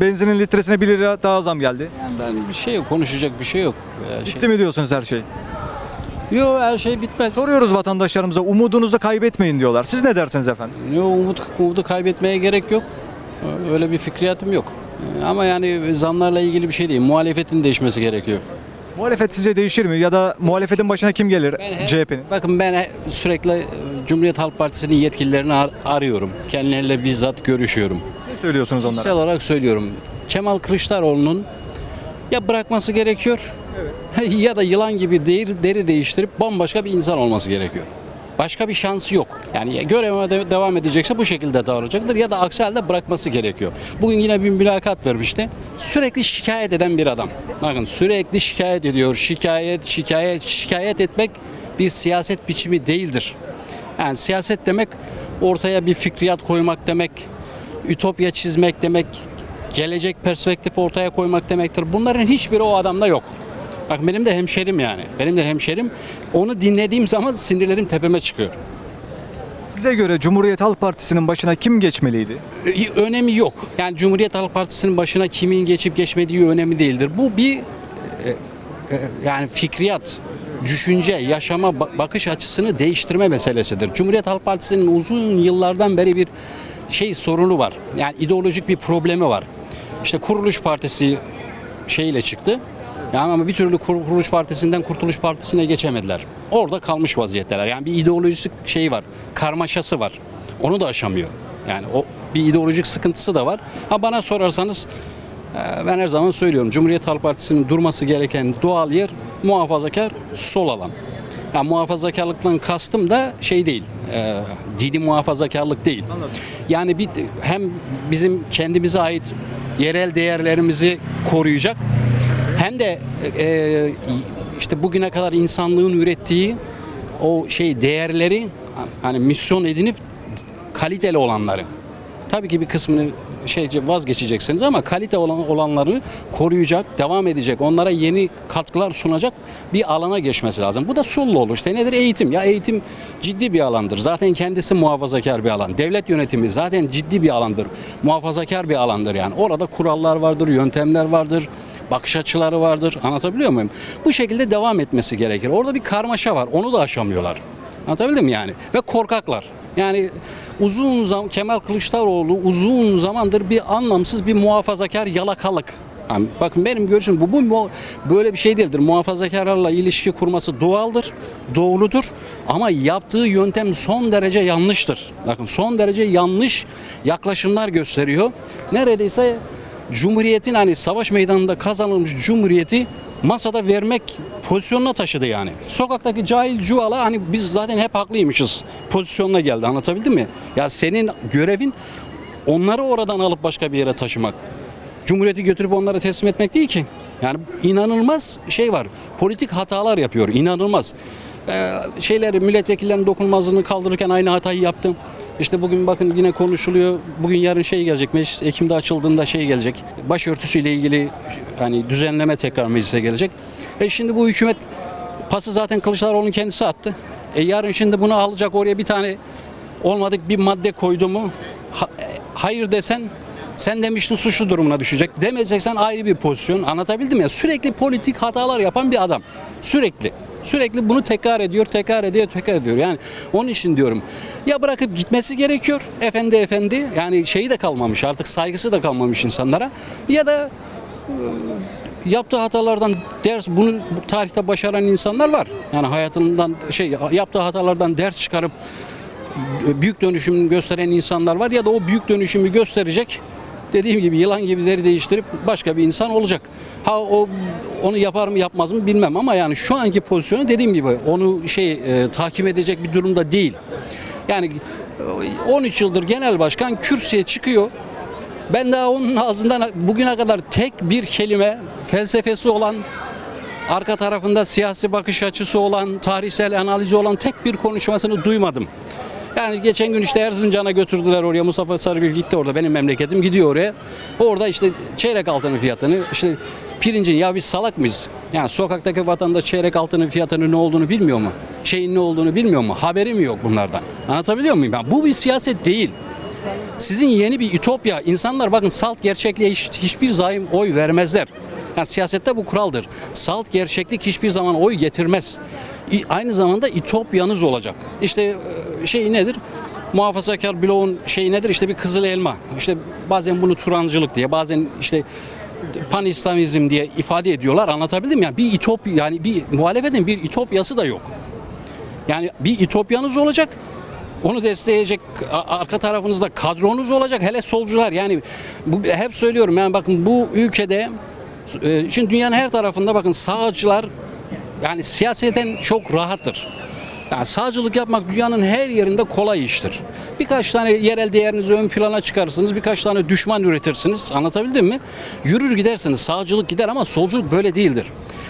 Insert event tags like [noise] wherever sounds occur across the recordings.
Benzinin litresine 1 lira daha zam geldi. Yani ben bir şey yok, konuşacak bir şey yok. Ee, şey, Bitti mi diyorsunuz her şey? Yok her şey bitmez. Soruyoruz vatandaşlarımıza umudunuzu kaybetmeyin diyorlar. Siz ne dersiniz efendim? Yok umut, umudu kaybetmeye gerek yok. Öyle bir fikriyatım yok. Ee, Ama yani zamlarla ilgili bir şey değil. Muhalefetin değişmesi gerekiyor. Muhalefet sizce değişir mi? Ya da muhalefetin başına kim gelir CHP'nin? Bakın ben sürekli Cumhuriyet Halk Partisi'nin yetkililerini ar- arıyorum. Kendileriyle bizzat görüşüyorum. Ne söylüyorsunuz Kişisel onlara? olarak söylüyorum. Kemal Kılıçdaroğlu'nun ya bırakması gerekiyor [laughs] ya da yılan gibi deri, deri değiştirip bambaşka bir insan olması gerekiyor. Başka bir şansı yok. Yani ya görevime de- devam edecekse bu şekilde davranacaktır ya da aksi halde bırakması gerekiyor. Bugün yine bir mülakat vermişti. Sürekli şikayet eden bir adam. Bakın sürekli şikayet ediyor. Şikayet, şikayet, şikayet etmek bir siyaset biçimi değildir. Yani siyaset demek ortaya bir fikriyat koymak demek, ütopya çizmek demek, gelecek perspektif ortaya koymak demektir. Bunların hiçbiri o adamda yok. Bak benim de hemşerim yani. Benim de hemşerim. Onu dinlediğim zaman sinirlerim tepeme çıkıyor. Size göre Cumhuriyet Halk Partisi'nin başına kim geçmeliydi? Ö- Önemi yok. Yani Cumhuriyet Halk Partisi'nin başına kimin geçip geçmediği önemi değildir. Bu bir e, e, yani fikriyat, düşünce, yaşama ba- bakış açısını değiştirme meselesidir. Cumhuriyet Halk Partisi'nin uzun yıllardan beri bir şey sorunu var. Yani ideolojik bir problemi var. İşte Kuruluş Partisi şeyle çıktı. Yani ama bir türlü Kur- Kuruluş Partisi'nden Kurtuluş Partisi'ne geçemediler. Orada kalmış vaziyetteler. Yani bir ideolojik şey var, karmaşası var. Onu da aşamıyor. Yani o bir ideolojik sıkıntısı da var. Ha bana sorarsanız e, ben her zaman söylüyorum. Cumhuriyet Halk Partisi'nin durması gereken doğal yer muhafazakar sol alan. Yani muhafazakarlıktan kastım da şey değil, e, dini muhafazakarlık değil. Yani bir hem bizim kendimize ait yerel değerlerimizi koruyacak hem de e, işte bugüne kadar insanlığın ürettiği o şey değerleri hani misyon edinip kaliteli olanları. Tabii ki bir kısmını şeyce vazgeçeceksiniz ama kalite olan olanları koruyacak, devam edecek, onlara yeni katkılar sunacak bir alana geçmesi lazım. Bu da sollu olur. İşte nedir? Eğitim. Ya eğitim ciddi bir alandır. Zaten kendisi muhafazakar bir alan. Devlet yönetimi zaten ciddi bir alandır. Muhafazakar bir alandır yani. Orada kurallar vardır, yöntemler vardır bakış açıları vardır. Anlatabiliyor muyum? Bu şekilde devam etmesi gerekir. Orada bir karmaşa var. Onu da aşamıyorlar. Anlatabildim mi yani? Ve korkaklar. Yani uzun zaman Kemal Kılıçdaroğlu uzun zamandır bir anlamsız bir muhafazakar yalakalık. Yani bakın benim görüşüm bu, bu böyle bir şey değildir. Muhafazakarlarla ilişki kurması doğaldır, doğrudur ama yaptığı yöntem son derece yanlıştır. Bakın son derece yanlış yaklaşımlar gösteriyor. Neredeyse Cumhuriyetin hani savaş meydanında kazanılmış cumhuriyeti masada vermek pozisyonuna taşıdı yani. Sokaktaki cahil cuvala hani biz zaten hep haklıymışız pozisyonuna geldi anlatabildim mi? Ya senin görevin onları oradan alıp başka bir yere taşımak. Cumhuriyeti götürüp onlara teslim etmek değil ki. Yani inanılmaz şey var. Politik hatalar yapıyor. inanılmaz. Ee, şeyleri milletvekillerinin dokunulmazlığını kaldırırken aynı hatayı yaptım. İşte bugün bakın yine konuşuluyor. Bugün yarın şey gelecek. Meclis Ekim'de açıldığında şey gelecek. Başörtüsüyle ilgili hani düzenleme tekrar meclise gelecek. E şimdi bu hükümet pası zaten Kılıçdaroğlu'nun kendisi attı. E yarın şimdi bunu alacak oraya bir tane olmadık bir madde koydu mu ha- hayır desen sen demiştin suçlu durumuna düşecek. Demeyeceksen ayrı bir pozisyon. Anlatabildim ya. Sürekli politik hatalar yapan bir adam. Sürekli. Sürekli bunu tekrar ediyor, tekrar ediyor, tekrar ediyor. Yani onun için diyorum ya bırakıp gitmesi gerekiyor. Efendi efendi. Yani şeyi de kalmamış artık saygısı da kalmamış insanlara. Ya da e, yaptığı hatalardan ders bunu bu tarihte başaran insanlar var. Yani hayatından şey yaptığı hatalardan ders çıkarıp büyük dönüşüm gösteren insanlar var ya da o büyük dönüşümü gösterecek dediğim gibi yılan gibi deri değiştirip başka bir insan olacak. Ha o onu yapar mı yapmaz mı bilmem ama yani şu anki pozisyonu dediğim gibi onu şey e, takip edecek bir durumda değil. Yani e, 13 yıldır genel başkan kürsüye çıkıyor. Ben daha onun ağzından bugüne kadar tek bir kelime felsefesi olan arka tarafında siyasi bakış açısı olan, tarihsel analizi olan tek bir konuşmasını duymadım. Yani geçen gün işte Erzincan'a götürdüler oraya. Mustafa Sarıgül gitti orada. Benim memleketim gidiyor oraya. Orada işte çeyrek altının fiyatını işte pirincin ya biz salak mıyız? Yani sokaktaki vatandaş çeyrek altının fiyatının ne olduğunu bilmiyor mu? Şeyin ne olduğunu bilmiyor mu? Haberi mi yok bunlardan? Anlatabiliyor muyum? Yani bu bir siyaset değil. Sizin yeni bir ütopya. İnsanlar bakın salt gerçekliğe hiç- hiçbir zaman oy vermezler. Yani siyasette bu kuraldır. Salt gerçeklik hiçbir zaman oy getirmez. Aynı zamanda ütopyanız olacak. İşte e, şey nedir? Muhafazakar bloğun şeyi nedir? İşte bir kızıl elma. İşte bazen bunu Turancılık diye, bazen işte pan İslamizm diye ifade ediyorlar. Anlatabildim yani bir ütop yani bir muhalefetin bir ütopyası da yok. Yani bir ütopyanız olacak. Onu destekleyecek arka tarafınızda kadronuz olacak. Hele solcular yani bu hep söylüyorum yani bakın bu ülkede e, şimdi dünyanın her tarafında bakın sağcılar yani siyaseten çok rahattır. Yani sağcılık yapmak dünyanın her yerinde kolay iştir. Birkaç tane yerel değerinizi ön plana çıkarırsınız, birkaç tane düşman üretirsiniz. Anlatabildim mi? Yürür gidersiniz, sağcılık gider ama solculuk böyle değildir.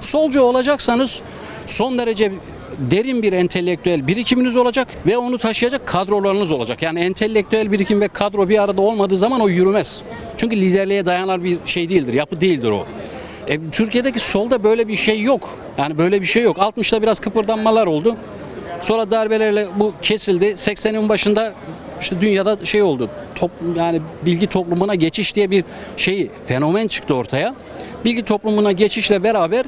Solcu olacaksanız son derece derin bir entelektüel birikiminiz olacak ve onu taşıyacak kadrolarınız olacak. Yani entelektüel birikim ve kadro bir arada olmadığı zaman o yürümez. Çünkü liderliğe dayanan bir şey değildir, yapı değildir o. E, Türkiye'deki solda böyle bir şey yok. Yani böyle bir şey yok. 60'ta biraz kıpırdanmalar oldu. Sonra darbelerle bu kesildi. 80'in başında işte dünyada şey oldu. Top, yani bilgi toplumuna geçiş diye bir şey fenomen çıktı ortaya. Bilgi toplumuna geçişle beraber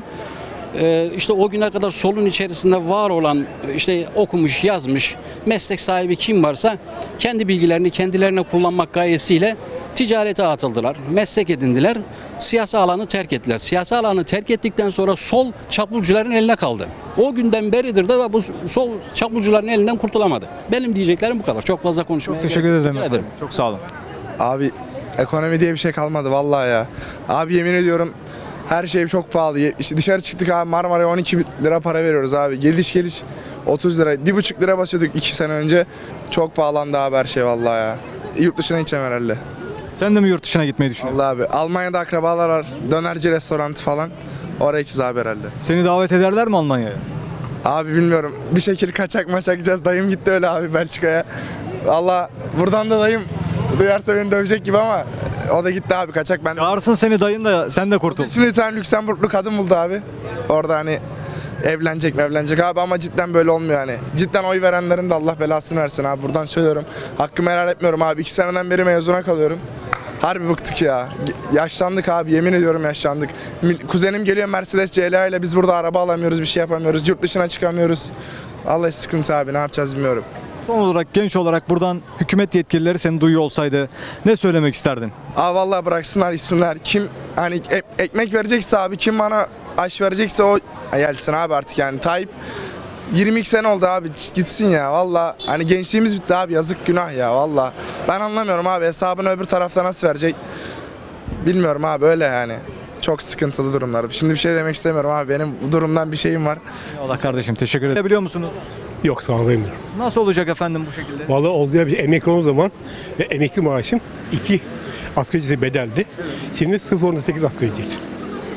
e, işte o güne kadar solun içerisinde var olan işte okumuş, yazmış, meslek sahibi kim varsa kendi bilgilerini kendilerine kullanmak gayesiyle ticarete atıldılar. Meslek edindiler. Siyasi alanı terk ettiler. Siyasi alanı terk ettikten sonra sol çapulcuların eline kaldı. O günden beridir de bu sol çapulcuların elinden kurtulamadı. Benim diyeceklerim bu kadar. Çok fazla konuşmaya Teşekkür gerek yok. ederim. Efendim. Çok sağ olun. Abi ekonomi diye bir şey kalmadı vallahi ya. Abi yemin ediyorum her şey çok pahalı. İşte dışarı çıktık abi Marmara'ya 12 lira para veriyoruz abi. Geliş geliş 30 lira. Bir buçuk lira basıyorduk 2 sene önce. Çok pahalandı abi her şey vallahi ya. Yurt dışına gideceğim herhalde. Sen de mi yurt dışına gitmeyi düşünüyorsun? Vallahi abi. Almanya'da akrabalar var. Dönerci restoranı falan. Oraya gideceğiz abi herhalde. Seni davet ederler mi Almanya'ya? Abi bilmiyorum. Bir şekilde kaçak maçak gideceğiz. Dayım gitti öyle abi Belçika'ya. Valla buradan da dayım duyarsa beni dövecek gibi ama o da gitti abi kaçak. Ben Çağırsın seni dayın da sen de kurtul. Şimdi bir tane Lüksemburglu kadın buldu abi. Orada hani evlenecek mi evlenecek abi ama cidden böyle olmuyor hani. Cidden oy verenlerin de Allah belasını versin abi buradan söylüyorum. Hakkımı helal etmiyorum abi. İki seneden beri mezuna kalıyorum. Harbi bıktık ya. Yaşlandık abi yemin ediyorum yaşlandık. Kuzenim geliyor Mercedes CLA ile biz burada araba alamıyoruz bir şey yapamıyoruz. Yurt dışına çıkamıyoruz. Vallahi sıkıntı abi ne yapacağız bilmiyorum. Son olarak genç olarak buradan hükümet yetkilileri seni duyuyor olsaydı ne söylemek isterdin? Aa vallahi bıraksınlar içsinler. Kim hani ekmek verecekse abi kim bana aş verecekse o gelsin abi artık yani. Tayyip 22 sene oldu abi gitsin ya valla hani gençliğimiz bitti abi yazık günah ya valla. Ben anlamıyorum abi hesabını öbür tarafta nasıl verecek bilmiyorum abi öyle yani. Çok sıkıntılı durumlar. Şimdi bir şey demek istemiyorum abi benim bu durumdan bir şeyim var. Allah kardeşim teşekkür ederim. Biliyor musunuz? Yok sağlayamıyorum. Nasıl olacak efendim bu şekilde? Vallahi oldu ya bir emekli olduğum zaman ve emekli maaşım 2 asgari ücreti bedeldi. Şimdi 0.8 asgari ücret.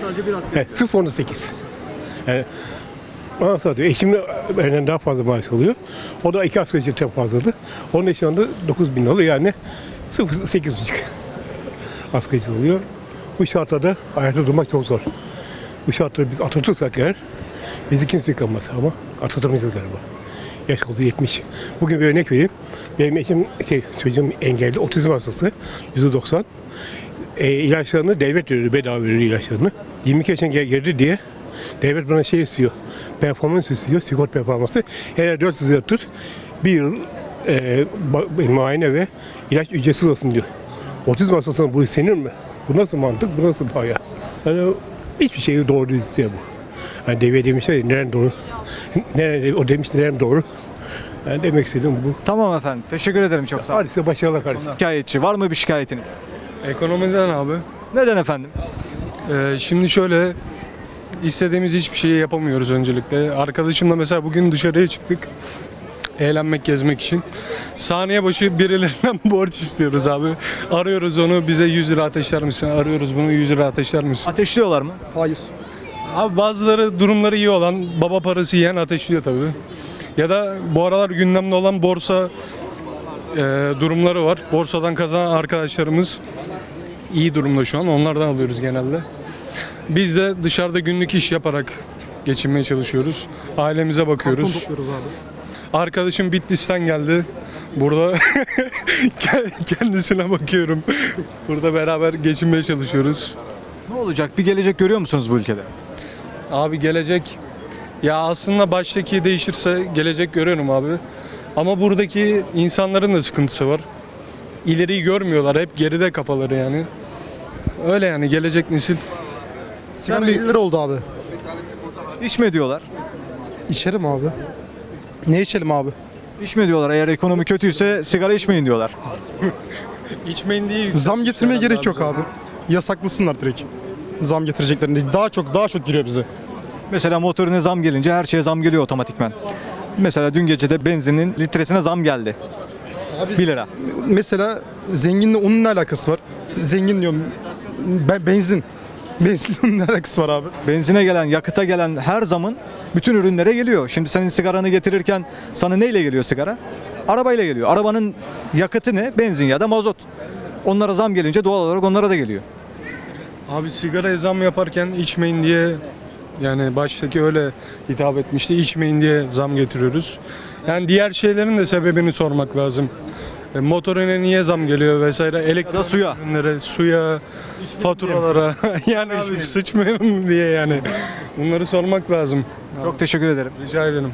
Sadece biraz. Evet 0.8. Yani bana satıyor. Eşim de benden daha fazla maaş alıyor. O da 2 asgari ücretten fazladı. Onun şu anda 9 bin alıyor yani 0.8 [laughs] asgari ücret oluyor. Bu şartlarda ayakta durmak çok zor. Bu şartları biz Atatürk'sak eğer bizi kimse yıkamaz ama Atatürk'ümüz galiba. Yaş oldu 70. Bugün bir örnek vereyim. Benim eşim, şey, çocuğum engelli, otizm hastası, %90. E, ilaçlarını devlet veriyor, bedava veriyor ilaçlarını. 22 yaşına gel- geldi diye devlet bana şey istiyor, performans istiyor, sigorta performansı. Her 400 lira tut, bir yıl e, muayene ve ilaç ücretsiz olsun diyor. Otizm hastasına bu istenir mi? Bu nasıl mantık, bu nasıl daya? Yani hiçbir şey doğru değil istiyor bu. Yani devlet demişler ya, neren doğru? [laughs] Neren, o demiş neren doğru? Yani demek istediğim bu. Tamam efendim. Teşekkür ederim çok sağ olun. Hadi size başarılar kardeşim. Şikayetçi var mı bir şikayetiniz? Ekonomiden abi. Neden efendim? Ee, şimdi şöyle istediğimiz hiçbir şeyi yapamıyoruz öncelikle. Arkadaşımla mesela bugün dışarıya çıktık. Eğlenmek, gezmek için. Saniye başı birilerinden [laughs] borç istiyoruz abi. Arıyoruz onu bize 100 lira ateşler misin? Arıyoruz bunu 100 lira ateşler misin? Ateşliyorlar mı? Abi bazıları durumları iyi olan baba parası yiyen ateşliyor tabii. Ya da bu aralar gündemde olan borsa e, durumları var. Borsadan kazanan arkadaşlarımız iyi durumda şu an. Onlardan alıyoruz genelde. Biz de dışarıda günlük iş yaparak geçinmeye çalışıyoruz. Ailemize bakıyoruz. Arkadaşım Bitlis'ten geldi. Burada [laughs] kendisine bakıyorum. Burada beraber geçinmeye çalışıyoruz. Ne olacak? Bir gelecek görüyor musunuz bu ülkede? Abi gelecek ya aslında baştaki değişirse gelecek görüyorum abi. Ama buradaki insanların da sıkıntısı var. İleriyi görmüyorlar. Hep geride kafaları yani. Öyle yani gelecek nesil. Sigara 50 lira oldu abi. İçme diyorlar. İçerim abi. Ne içelim abi? İçme diyorlar. Eğer ekonomi kötüyse sigara içmeyin diyorlar. [laughs] İçmeyin değil. Zam getirmeye gerek yok abi. Yasaklısınlar direkt. Zam getireceklerinde daha çok daha çok giriyor bize. Mesela motorine zam gelince her şeye zam geliyor otomatikmen. Mesela dün gece de benzinin litresine zam geldi. 1 lira. Mesela zenginle onun ne alakası var? Zengin diyorum. Ben benzin. Benzinle ne alakası var abi? Benzine gelen, yakıta gelen her zamın bütün ürünlere geliyor. Şimdi senin sigaranı getirirken sana neyle geliyor sigara? Arabayla geliyor. Arabanın yakıtı ne? Benzin ya da mazot. Onlara zam gelince doğal olarak onlara da geliyor. Abi sigara zam yaparken içmeyin diye yani baştaki öyle hitap etmişti. İçmeyin diye zam getiriyoruz. Yani diğer şeylerin de sebebini sormak lazım. E, motorine niye zam geliyor vesaire. Elektrik suya. ürünlere, suya, faturalara. [laughs] yani abi sıçmayalım diye yani. Bunları sormak lazım. Çok teşekkür ederim. Rica ederim.